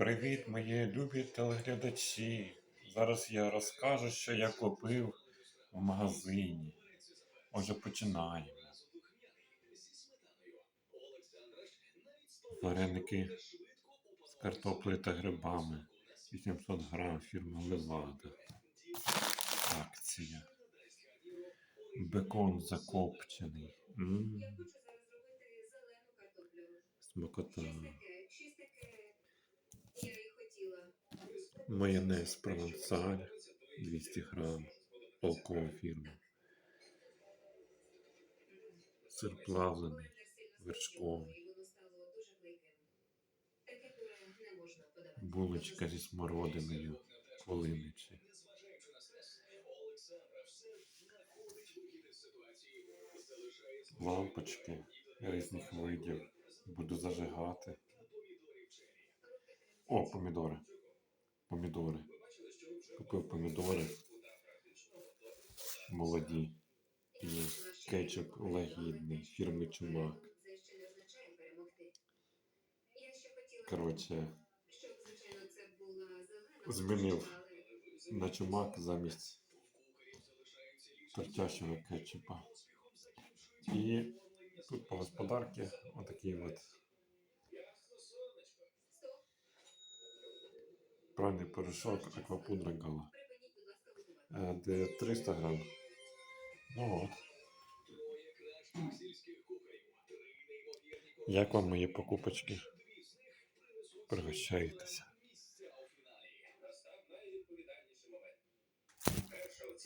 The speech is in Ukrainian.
Привіт, мої любі телеглядачі. Зараз я розкажу, що я купив в магазині. Отже, починаємо. Вареники з картоплею та грибами. 800 грам фірма Левада. Акція. Бекон закопчений. Смакота. Майонез провансаль 200 грам. Полкова фірма. Сир плавлений, вершковий. Булочка зі смородиною, полиничі. Лампочки різних видів. Буду зажигати. О, помідори. Помідори. Купив помідори. Молоді. І кетчуп лагідний, фірми Чумак. Коротше, змінив на чумак замість тертящого кетчупа. І тут по господарці отакий от натуральний порошок аквапудра гала. Е, 300 грам. Ну от. Як вам мої покупочки? Пригощаєтеся?